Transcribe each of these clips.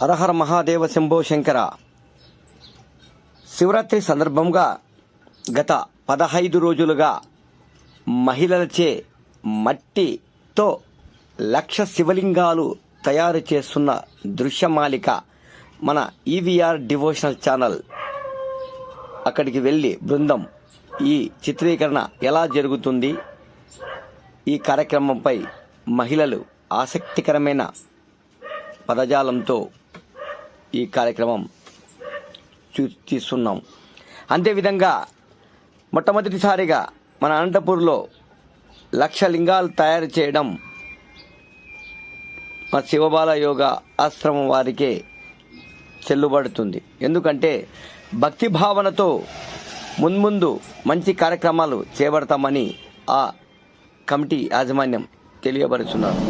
హరహర మహాదేవ శంభో శంకర. శివరాత్రి సందర్భంగా గత పదహైదు రోజులుగా మహిళలచే మట్టితో లక్ష శివలింగాలు తయారు చేస్తున్న దృశ్యమాలిక మన ఈవీఆర్ డివోషనల్ ఛానల్. అక్కడికి వెళ్ళి బృందం ఈ చిత్రీకరణ ఎలా జరుగుతుంది? ఈ కార్యక్రమంపై మహిళలు ఆసక్తికరమైన పదజాలంతో ఈ కార్యక్రమం చూ తీస్తున్నాం. అంతేవిధంగా మొట్టమొదటిసారిగా మన అనంతపూర్లో లక్ష లింగాలు తయారు చేయడం మా శివబాల యోగ ఆశ్రమం వారికే చెల్లుబడుతుంది. ఎందుకంటే భక్తి భావనతో మున్ముందు మంచి కార్యక్రమాలు చేపడతామని ఆ కమిటీ యాజమాన్యం తెలియపరుచున్నారు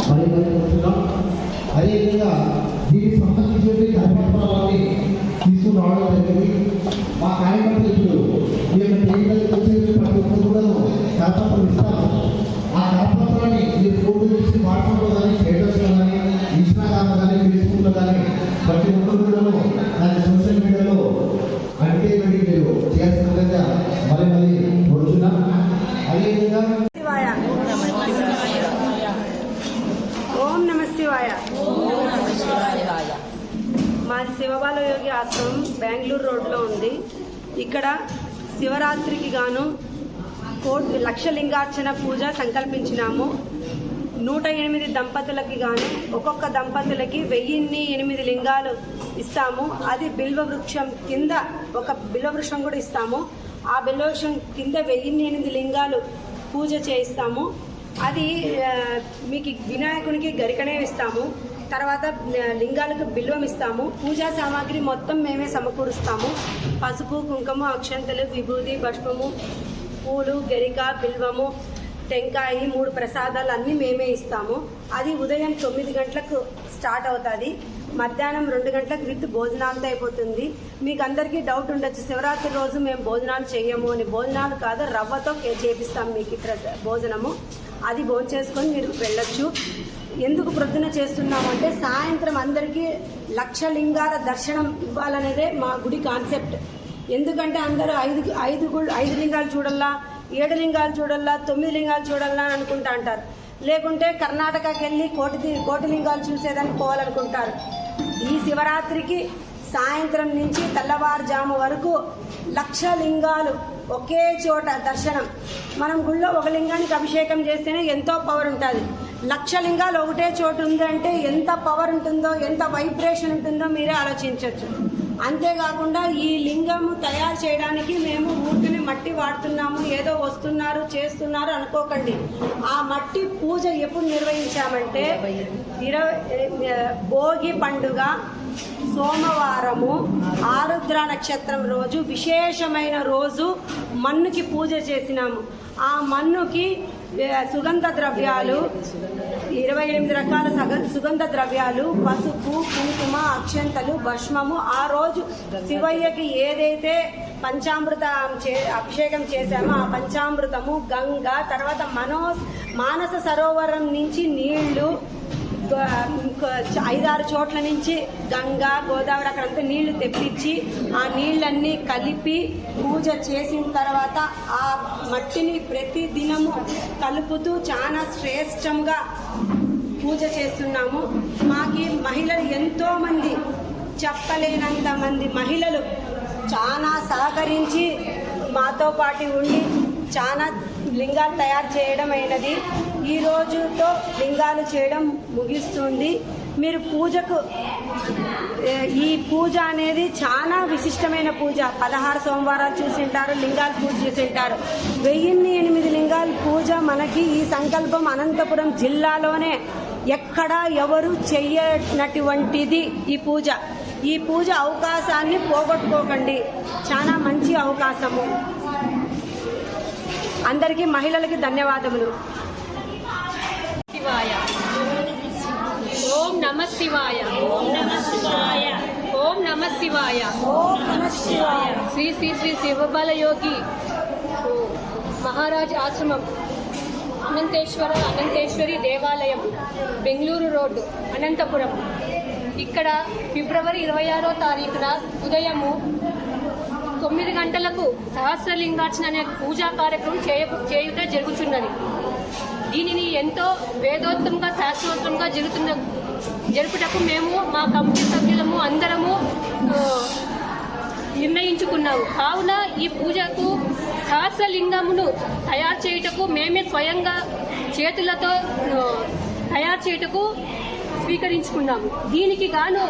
గాను కోటి లక్ష లింగార్చన పూజ సంకల్పించినాము. నూట ఎనిమిది దంపతులకి గాను ఒక్కొక్క దంపతులకి వెయ్యిన్ని ఎనిమిది లింగాలు ఇస్తాము. అది బిల్వ వృక్షం కింద ఒక బిల్వ వృక్షం కూడా ఇస్తాము. ఆ బిల్వ వృక్షం కింద వెయ్యిన్ని ఎనిమిది లింగాలు పూజ చేయిస్తాము. అది మీకు వినాయకునికి గరికనే ఇస్తాము తర్వాత లింగాలకు బిల్వం ఇస్తాము. పూజా సామాగ్రి మొత్తం మేమే సమకూరుస్తాము. పసుపు కుంకుమ అక్షంతలు విభూది భస్మము పూలు గరిక బిల్వము టెంకాయ మూడు ప్రసాదాలు అన్నీ మేమే ఇస్తాము. అది ఉదయం తొమ్మిది గంటలకు స్టార్ట్ అవుతుంది. మధ్యాహ్నం రెండు గంటలకు విత్ భోజనాలతో అయిపోతుంది. మీకు అందరికీ డౌట్ ఉండొచ్చు శివరాత్రి రోజు మేము భోజనాలు చేయము అని. భోజనాలు కాదు రవ్వతో కే- చేపిస్తాం మీకు ఇక్కడ భోజనము. అది భోజనం చేసుకొని మీరు వెళ్ళొచ్చు. ఎందుకు ప్రొద్దున చేస్తున్నామంటే సాయంత్రం అందరికీ లక్ష లింగాల దర్శనం ఇవ్వాలనేదే మా గుడి కాన్సెప్ట్. ఎందుకంటే అందరూ ఐదు ఐదు ఐదు లింగాలు చూడల్లా ఏడు లింగాలు చూడల్లా తొమ్మిది లింగాలు చూడల్లా అని అనుకుంటా అంటారు. లేకుంటే కర్ణాటకకి వెళ్ళి కోటి కోటి లింగాలు చూసేదానికి పోవాలనుకుంటారు. ఈ శివరాత్రికి సాయంత్రం నుంచి తెల్లవారుజాము వరకు లక్ష లింగాలు ఒకే చోట దర్శనం. మనం గుళ్ళో ఒక లింగానికి అభిషేకం చేస్తేనే ఎంతో పవర్ ఉంటుంది. లక్ష లింగాలు ఒకటే చోటు ఉందంటే ఎంత పవర్ ఉంటుందో ఎంత వైబ్రేషన్ ఉంటుందో మీరే ఆలోచించవచ్చు అంతేకాకుండా ఈ లింగము తయారు చేయడానికి మేము ఊరికనే మట్టి వాడుతున్నాము. ఏదో వస్తున్నారు చేస్తున్నారు అనుకోకండి. ఆ మట్టి పూజ ఎప్పుడు నిర్వహించామంటే ఇరవై భోగి పండుగ సోమవారము ఆరుద్ర నక్షత్రం రోజు విశేషమైన రోజు మన్నుకి పూజ చేసినాము. ఆ మన్నుకి సుగంధ ద్రవ్యాలు ఇరవై ఎనిమిది రకాల సుగంధ ద్రవ్యాలు పసుపు కుంకుమ అక్షంతలు భస్మము. ఆ రోజు శివయ్యకి ఏదైతే పంచామృతం చే అభిషేకం చేశామో ఆ పంచామృతము గంగ తర్వాత మనో మానస సరోవరం నుంచి నీళ్ళు ఐదారు చోట్ల నుంచి గంగా గోదావరి అక్కడంతా నీళ్ళు తెప్పించి ఆ నీళ్ళన్నీ కలిపి పూజ చేసిన తర్వాత ఆ మట్టిని ప్రతి దినము కలుపుతూ చాలా శ్రేష్టంగా పూజ చేస్తున్నాము. మాకి మహిళలు ఎంతో మంది చెప్పలేనంత మంది మహిళలు చాలా సహకరించి మాతో పాటు ఉండి చాలా లింగాలు తయారు చేయడం అయినది. ఈ రోజుతో లింగాలు చేయడం ముగిస్తుంది. మీరు పూజకు ఈ పూజ అనేది చాలా విశిష్టమైన పూజ. పదహారు సోమవారాలు చూసింటారు లింగాలు పూజ చేసింటారు. వెయ్యిన్ని ఎనిమిది లింగాల పూజ మనకి ఈ సంకల్పం అనంతపురం జిల్లాలోనే ఎక్కడా ఎవరు చెయ్యనటువంటిది ఈ పూజ. ఈ పూజ అవకాశాన్ని పోగొట్టుకోకండి. చాలా మంచి అవకాశము. అందరికీ మహిళలకి ధన్యవాదములు. శివాయ. నమ శివాయ. ఓం నమ శివాయ. ఓం శివాయ. ఓం శ్రీ శ్రీ శ్రీ శివబాల యోగి. మహారాజ్ ఆశ్రమం. అనంతేశ్వర అనంతేశ్వరి దేవాలయం. బెంగళూరు రోడ్డు అనంతపురం. ఇక్కడ ఫిబ్రవరి ఇరవై ఆరో తారీఖున ఉదయము తొమ్మిది గంటలకు సహస్రలింగార్చన అనే పూజా కార్యక్రమం చేయ చేయుట జరుగుతున్నది దీనిని ఎంతో వేదోత్తంగా శాశ్వతంగా జరుగుతున్న జరుపుటకు మేము మా కమిటీ సభ్యులము అందరము నిర్ణయించుకున్నాము. కావున ఈ పూజకు సహస్రలింగమును తయారు చేయుటకు మేమే స్వయంగా చేతులతో తయారు చేయుటకు స్వీకరించుకున్నాము. దీనికి గాను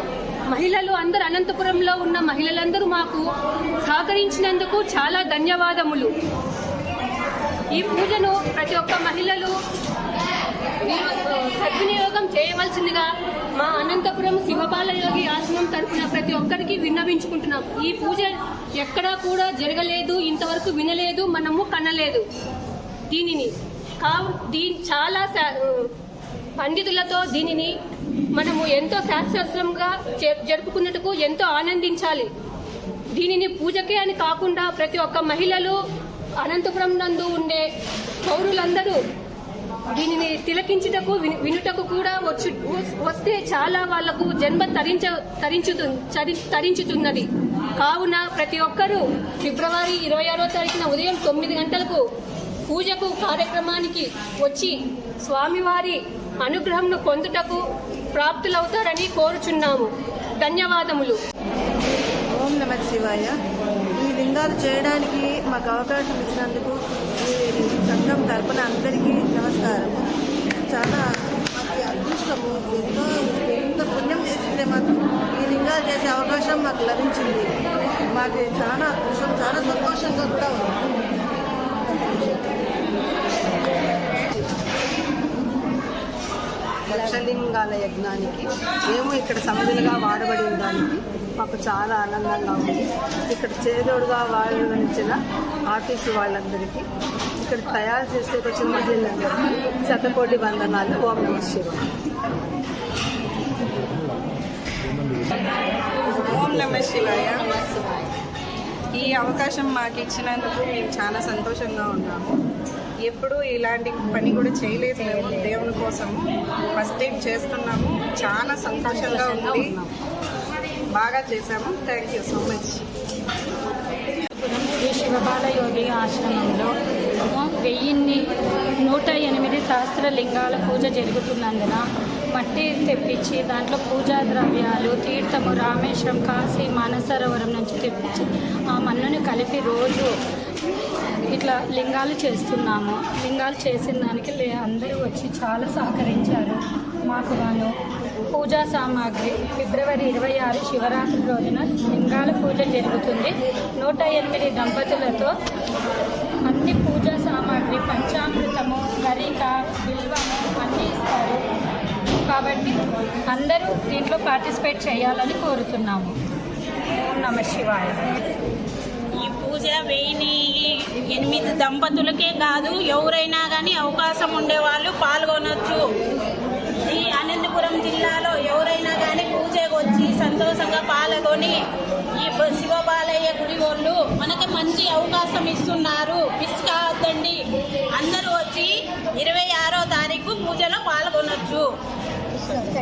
మహిళలు అందరూ అనంతపురంలో ఉన్న మహిళలందరూ మాకు సహకరించినందుకు చాలా ధన్యవాదములు. ఈ పూజను ప్రతి ఒక్క మహిళలు సద్వినియోగం చేయవలసిందిగా మా అనంతపురం శివబాలయోగి ఆశ్రమం తరపున ప్రతి ఒక్కరికి విన్నవించుకుంటున్నాం. ఈ పూజ ఎక్కడా కూడా జరగలేదు ఇంతవరకు వినలేదు మనము కనలేదు. దీనిని కావు దీని చాలా శా- పండితులతో దీనిని మనము ఎంతో శాస్త్రోత్సవంగా జ- జరుపుకున్నట్టుకు ఎంతో ఆనందించాలి. దీనిని పూజకే అని కాకుండా ప్రతి ఒక్క మహిళలు అనంతపురం నందు ఉండే పౌరులందరూ దీనిని తిలకించుటకు విను- వినుటకు కూడా వచ్చు వస్తే చాలా వాళ్ళకు జన్మ తరించ తరించుతు తరించుతున్నది. కావున ప్రతి ఒక్కరూ ఫిబ్రవరి ఇరవై ఆరో తారీఖున ఉదయం తొమ్మిది గంటలకు పూజకు కార్యక్రమానికి వచ్చి స్వామివారి అనుగ్రహంను పొందుటకు ప్రాప్తులవుతారని కోరుచున్నాము. ధన్యవాదములు. ఓం నమ శివాయ. ఈ లింగాలు చేయడానికి మాకు అవకాశం ఇచ్చినందుకు ఈ సంఘం తరపున అందరికీ నమస్కారం. చాలా మాకు అదృష్టము. ఎంతో ఎంత పుణ్యం చేసిందే మాకు. ఈ లింగాలు చేసే అవకాశం మాకు లభించింది. మాకు చాలా అదృష్టం చాలా సంతోషంగా కూడా ఉంది. లక్షలింగాల యజ్ఞానికి మేము ఇక్కడ సమిధులుగా వాడబడిన దానికి మాకు చాలా ఆనందంగా ఉంది. ఇక్కడ చేదోడుగా వాడవలసిన ఆఫీసు వాళ్ళందరికీ ఇక్కడ తయారు చేసే వచ్చిన మహిళలందరికీ శతకోటి వందనాలు. ఓం నమ శివాయ. ఓం నమ శివాయ. ఈ అవకాశం మాకు ఇచ్చినందుకు మేము చాలా సంతోషంగా ఉన్నాము. ఎప్పుడు ఇలాంటి పని కూడా చేయలేదు మేము దేవుని కోసము. ఫస్ట్ టైం చేస్తున్నాము. చాలా సంతోషంగా ఉంది. బాగా చేశాము. Thank you so much Shri Shivabalayogi ఆశ్రమంలో వెయ్యిన్ని నూట ఎనిమిది సహస్రలింగాల పూజ జరుగుతున్నందున మట్టి తెప్పించి దాంట్లో పూజా ద్రవ్యాలు తీర్థము రామేశ్వరం కాశీ మానసరోవరం నుంచి తెప్పించి ఆ మన్నుని కలిపి రోజు ఇట్లా లింగాలు చేస్తున్నాము. లింగాలు చేసిన దానికి లే- అందరూ వచ్చి చాలా సహకరించారు. మాకు వాళ్ళు పూజా సామాగ్రి ఫిబ్రవరి ఇరవై ఆరు శివరాత్రి రోజున లింగాల పూజ జరుగుతుంది. నూట ఎనిమిది దంపతులతో అన్ని పూజా సామాగ్రి పంచామృతము కరిక బిల్వము అన్నీ ఇస్తారు. కాబట్టి అందరూ దీంట్లో పార్టిసిపేట్ చేయాలని కోరుతున్నాము. ఓం నమ శివాయ. ఈ పూజ వేయని ఎనిమిది దంపతులకే కాదు ఎవరైనా కానీ అవకాశం ఉండేవాళ్ళు పాల్గొనొచ్చు. పెట్టుకొని ఈ శివబాలయ్య గుడి వాళ్ళు మనకి మంచి అవకాశం ఇస్తున్నారు. మిస్ కావద్దండి. అందరూ వచ్చి ఇరవై ఆరో తారీఖు పూజలో పాల్గొనొచ్చు.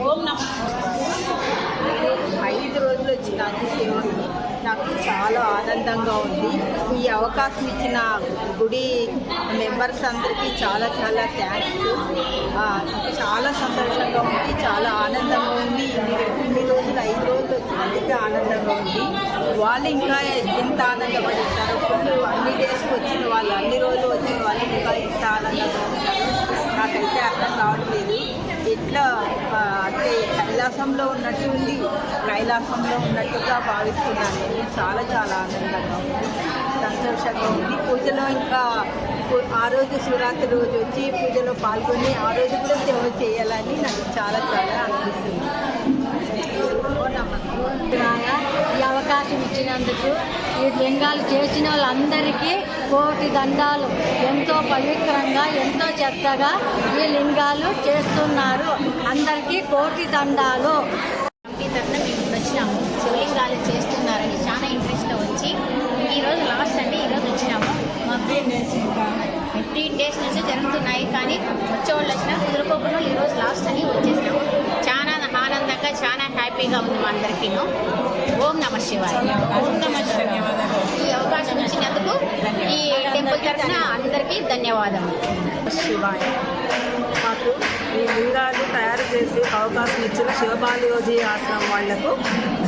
ఓం నమ. ఐదు రోజులు వచ్చిన కాదు నాకు చాలా ఆనందంగా ఉంది. ఈ అవకాశం ఇచ్చిన గుడి మెంబర్స్ అందరికీ చాలా చాలా థ్యాంక్స్ చాలా సంతోషంగా ఉంది చాలా ఆనందంగా ఉంది. ఇన్ని రోజులు ఐదు రోజులు వచ్చినందుకు ఆనందంగా ఉంది. వాళ్ళు ఇంకా ఎంత ఆనందపడతారో ఇప్పుడు అన్ని డేస్కి వచ్చిన వాళ్ళు అన్ని రోజులు వచ్చిన వాళ్ళు ఇంకా ఎంత ఆనందంగా ఉంటారు నాకైతే అర్థం కావట్లేదు. ఎట్లా అంటే కైలాసంలో ఉన్నట్టు ఉంది. కైలాసంలో ఉన్నట్టుగా భావిస్తున్నాను. నేను చాలా చాలా ఆనందంగా ఉంది. సంతోషంగా ఉంది. పూజలో ఇంకా ఆ రోజు శివరాత్రి రోజు వచ్చి పూజలో పాల్గొని ఆ రోజు కూడా సేవ చేయాలని నాకు చాలా చాలా అనిపిస్తుంది. ఈ అవకాశం ఇచ్చినందుకు ఈ లింగాలు చేసిన వాళ్ళందరికీ కోటి దండాలు. ఎంతో పవిత్రంగా ఎంతో చక్కగా ఈ లింగాలు చేస్తున్నారు. అందరికీ కోటి దండాలు. కమిటీ తరఫున మేము వచ్చినాము. శివలింగాలు చేస్తున్నారని చాలా ఇంట్రెస్ట్తో వచ్చి ఈరోజు లాస్ట్ అంటే ఈరోజు వచ్చినాము. మా ఫిఫ్టీన్ డేస్ నుంచి జరుగుతున్నాయి కానీ వచ్చేవాళ్ళు వచ్చినా కుదురుకోకుండా ఈరోజు లాస్ట్ అని వచ్చేసినాము చాలా ఆనందంగా చాలా హ్యాపీ హ్యాపీగా ఉంది మా అందరికీను. ఓం నమ శివాయ. ఓం నమ ఈ అవకాశం ఇచ్చినందుకు ఈ టెంపుల్ తరఫున అందరికీ ధన్యవాదములు. శివాయ. మాకు ఈ లింగాలు తయారు చేసి అవకాశం ఇచ్చిన శివబాలయోజీ ఆశ్రమం వాళ్ళకు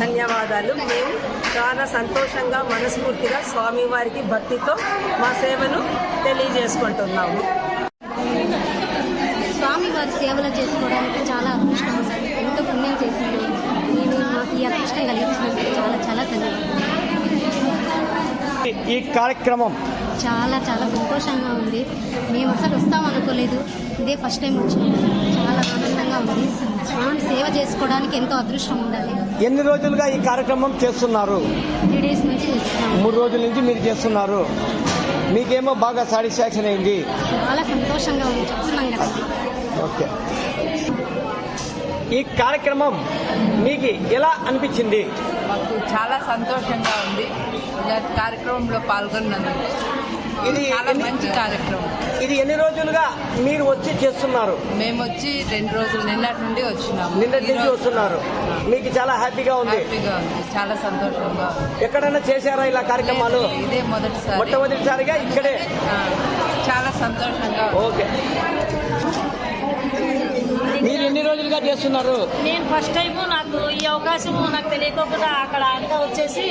ధన్యవాదాలు. మేము చాలా సంతోషంగా మనస్ఫూర్తిగా స్వామివారికి భక్తితో మా సేవను తెలియజేసుకుంటున్నాము. స్వామి వారి సేవలు చేసుకోవడానికి చాలా అదృష్టం ఉంది. ఎంతో పుణ్యం చేసింది నేను మాకు ఈ అదృష్టం కలిగించినందుకు చాలా చాలా ధన్యవాదాలు ఈ కార్యక్రమం. చాలా చాలా సంతోషంగా ఉంది. మేము అసలు వస్తాం అనుకోలేదు. ఇదే ఫస్ట్ టైం వచ్చినాం. చాలా ఆనందంగా ఉంది. స్వామి సేవ చేసుకోవడానికి ఎంతో అదృష్టం ఉండాలి. ఎన్ని రోజులుగా ఈ కార్యక్రమం చేస్తున్నారు? త్రీ డేస్ నుంచి చేస్తున్నాము మూడు రోజుల నుంచి మీరు చేస్తున్నారు. మీకేమో బాగా సాటిస్ఫాక్షన్ అయింది. చాలా సంతోషంగా ఉంది. చెప్తున్నాం కదా. ఓకే. ఈ కార్యక్రమం మీకు ఎలా అనిపించింది? మాకు చాలా సంతోషంగా ఉంది. ఇలాంటి కార్యక్రమంలో పాల్గొన్నందుకు. ఇది చాలా మంచి కార్యక్రమం. ఇది ఎన్ని రోజులుగా మీరు వచ్చి చేస్తున్నారు? మేము వచ్చి రెండు రోజులు నిన్నటి నుండి వచ్చినాము. నిన్న నుంచి వస్తున్నారు. మీకు చాలా హ్యాపీగా ఉంది. హ్యాపీగా ఉంది. చాలా సంతోషంగా ఎక్కడైనా చేశారా ఇలా కార్యక్రమాలు? ఇదే మొదటిసారి. మొట్టమొదటిసారిగా ఇక్కడే. చాలా సంతోషంగా. ఓకే. రోజులుగా చేస్తున్నారు. నేను ఫస్ట్ టైం నాకు ఈ అవకాశం నాకు తెలియకోకుండా అక్కడ అంట వచ్చేసి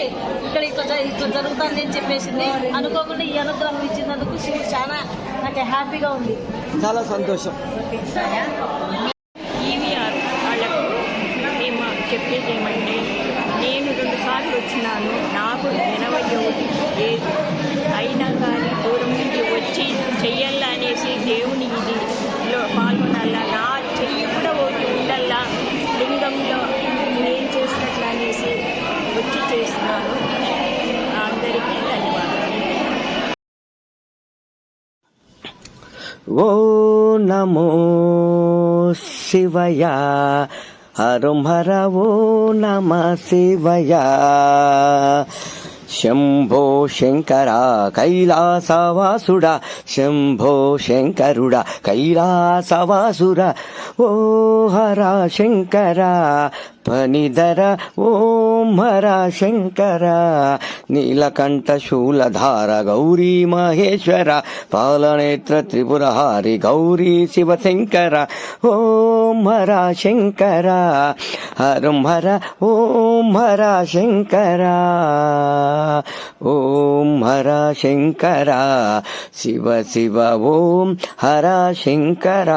ఇక్కడ ఇట్లా ఇట్లా జరుగుతుంది అని చెప్పేసింది. అనుకోకుండా ఈ అనుగ్రహం ఇచ్చినందుకు చాలా నాకు హ్యాపీగా ఉంది. చాలా సంతోషం. ఓ నమో శివయ. హరం హర ఓ నమ శివయ. శంభో శంకర కైలాసవాసుడ శంభో శంకరుడ కైలాసవాసుర. ఓ హర శంకర. పనిధర ఓం హర శంకర నీలకంఠ శూలధార గౌరీ మహేశ్వర పాలనేత్ర త్రిపురహారి గౌరీ శివశంకర ఓం హర శంకర హరం హర ఓం హర శంకర ఓం హర శంకర శివ శివ ఓం హర శంకర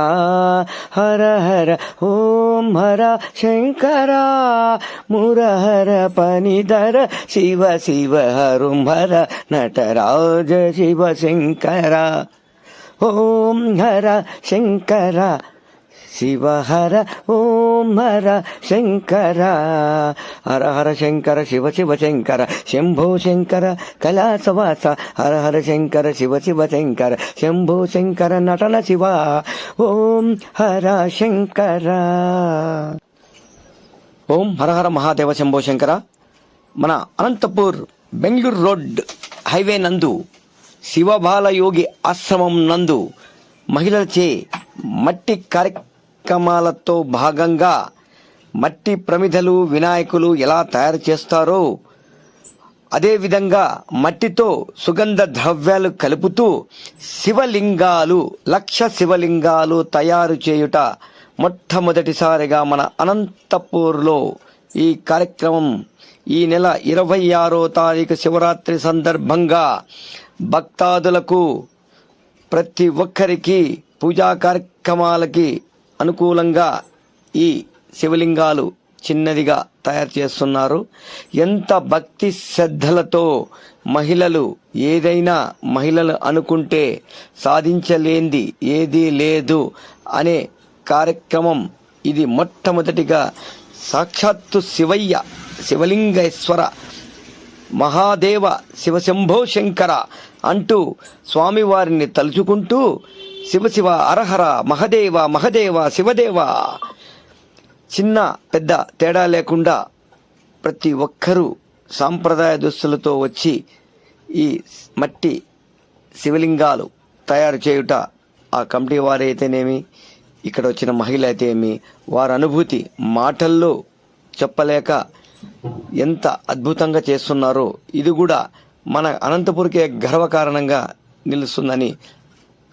హర హర ఓం హర శంకర. మురహర పనిధర శివ శివ హరుంహర నటరాజ శివ శంకర. ఓం హర శంకర శివ హర ఓం హర శంకర. హర హర శంకర శివ శివ శంకర శంభో శంకర కళాసవాస హర హర శంకర శివ శివ శంకర శంభో శంకర నటన శివ. ఓం హర శంకర. ఓం హరహర మహాదేవ శంభో శంకర. మన అనంతపూర్ బెంగళూరు రోడ్ హైవే నందు శివబాలయోగి ఆశ్రమం నందు మహిళలచే మట్టి కార్యక్రమాలతో భాగంగా మట్టి ప్రమిదలు వినాయకులు ఎలా తయారు చేస్తారో అదేవిధంగా మట్టితో సుగంధ ద్రవ్యాలు కలుపుతూ శివలింగాలు లక్ష శివలింగాలు తయారు చేయుట మొట్టమొదటిసారిగా మన అనంతపూర్లో ఈ కార్యక్రమం ఈ నెల ఇరవై ఆరో తారీఖు శివరాత్రి సందర్భంగా భక్తాదులకు ప్రతి ఒక్కరికి పూజా కార్యక్రమాలకి అనుకూలంగా ఈ శివలింగాలు చిన్నదిగా తయారు చేస్తున్నారు. ఎంత భక్తి శ్రద్ధలతో మహిళలు ఏదైనా మహిళలు అనుకుంటే సాధించలేంది ఏదీ లేదు అనే కార్యక్రమం. ఇది మొట్టమొదటిగా సాక్షాత్తు శివయ్య శివలింగేశ్వర మహాదేవ శివశంభో శంకర అంటూ స్వామివారిని తలుచుకుంటూ శివశివ అరహర మహదేవ మహదేవ శివదేవ. చిన్న పెద్ద తేడా లేకుండా ప్రతి ఒక్కరూ సాంప్రదాయ దుస్తులతో వచ్చి ఈ మట్టి శివలింగాలు తయారు చేయుట ఆ కమిటీ వారైతేనేమి ఇక్కడ వచ్చిన మహిళ అయితేమి వారి అనుభూతి మాటల్లో చెప్పలేక ఎంత అద్భుతంగా చేస్తున్నారో ఇది కూడా మన అనంతపురికే గర్వకారణంగా నిలుస్తుందని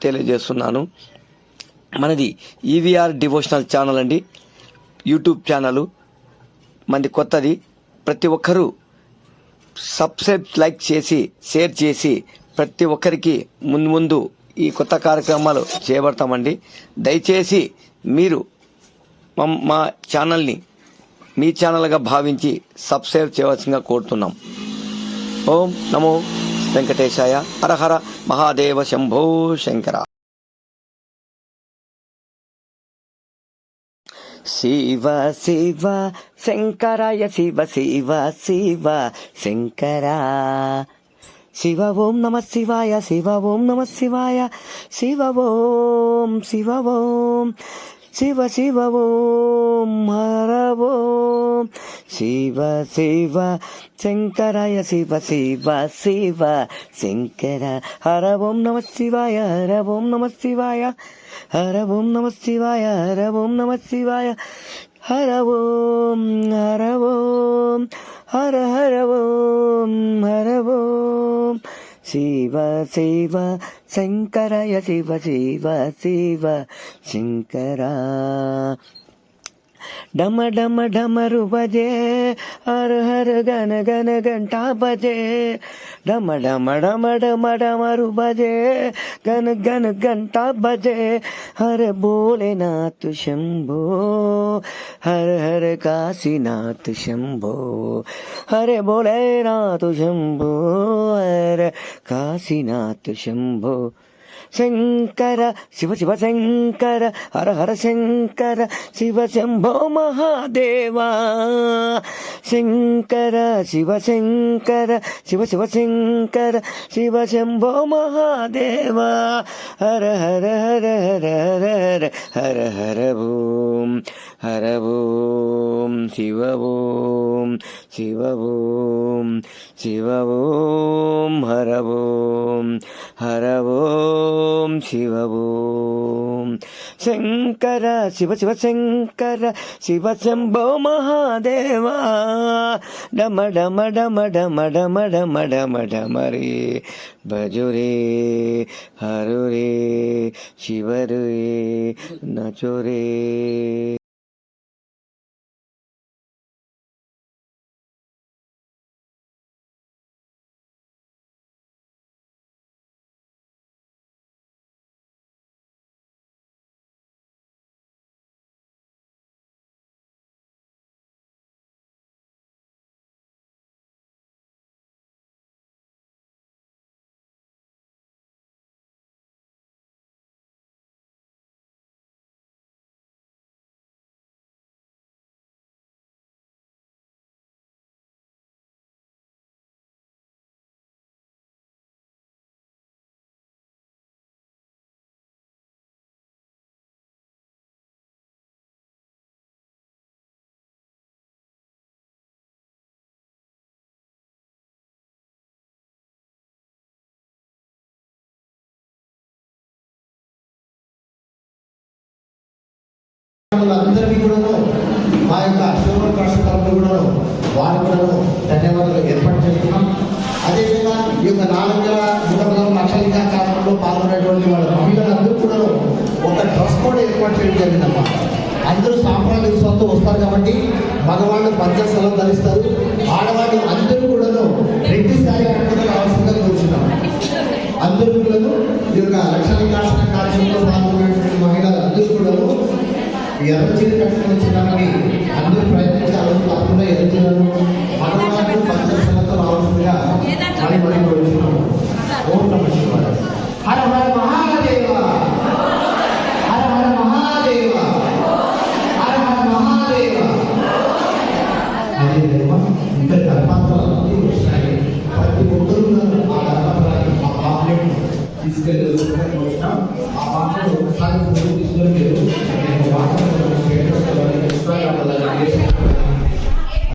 తెలియజేస్తున్నాను. మనది ఈవీఆర్ డివోషనల్ ఛానల్ అండి. YouTube channel. మనది కొత్తది. ప్రతి ఒక్కరూ సబ్స్క్రైబ్ లైక్ చేసి షేర్ చేసి ప్రతి ఒక్కరికి ముందు ముందు ఈ కొత్త కార్యక్రమాలు చేపడతామండి. దయచేసి మీరు మా ఛానల్ని మీ ఛానల్గా భావించి సబ్స్క్రైబ్ చేయవలసిందిగా కోరుతున్నాం. ఓం నమో వెంకటేశాయ హరహర మహాదేవ శంభో శంకర. శివ శివ శంకరాయ శివ శివ శివ శంకర. ശിവ ഓം നമ ശിവായ ശിവ ഓം നമ ശിവായ ശിവ ഓം ശിവ ഓം ശിവ ശിവ ഓം ഹരവോം. ശിവ ശിവ ശങ്കരായ ശിവ ശിവ ശിവ ശങ്കര ഹരവോം നമ ശിവായ ഹരവോം നമ ശിവായ ഹരവോം നമ ശിവായ ഹരവോം നമ ശിവായ ഹരവോം ഹരവോം. హర హర ఓం హర ఓం శివ శివ శంకరయ శివ శివ శివ శంకరా डम डम डमरु बजे हर हर गन गन घंटा बजे डम डम डम डम डमरु बजे गन गन घंटा बजे हर बोले नाथ शंभो, हर हर काशीनाथ शंभो, हरे बोले नाथ शंभो, हर काशीनाथ शंभो। శంకర శివ శివ శంకర హర హర శంకర శివ శంభో మహాదేవా. శంకర శివ శంకర శివ శివ శంకర శివ శంభో మహాదేవా. హర హర హర హర హర హర హర హర ఓం హర ఓం శివ ఓం శివ ఓం శివ ఓం హర ఓం హర ఓం. శివ ఓం శంకర శివ శివ శంకర శివ శంభో మహాదేవా డమ డమ డమ డమ డమ డమ డమ డమ రే భజురే హరురే అందరికీ కూడాను మా యొక్క శివ ట్రస్ట్ తరఫున కూడాను వారు కూడాను ధన్యవాదాలు ఏర్పాటు చేస్తున్నాం. అదేవిధంగా ఈ యొక్క నాలుగు వేల నూట పదహారు లక్షల కార్యక్రమంలో పాల్గొనేటువంటి వాళ్ళ మహిళలందరూ కూడాను ఒక ట్రస్ట్ కూడా ఏర్పాటు చేయడం జరిగిందమ్మా. అందరూ సాంప్రదాయ విశ్వాసంతో వస్తారు కాబట్టి మగవాళ్ళు పంచస్థలం ధరిస్తారు. ఆడవాళ్ళు అందరూ కూడాను రెడ్డి స్థాయి కట్టుకుని రావాల్సిందిగా కోరుచున్నాం అందరూ కూడాను ఈ యొక్క లక్షల కార్యక్రమంలో పాల్గొనే ఎర్ర చీర కట్టుకుని చిన్నారని అందరూ ప్రయత్నించారు కాకుండా ఎర్ర చీరను మగవాళ్ళు పంచస్థలతో రావాల్సిందిగా మరి కోరుచున్నాము. ఓం నమ శివాయ.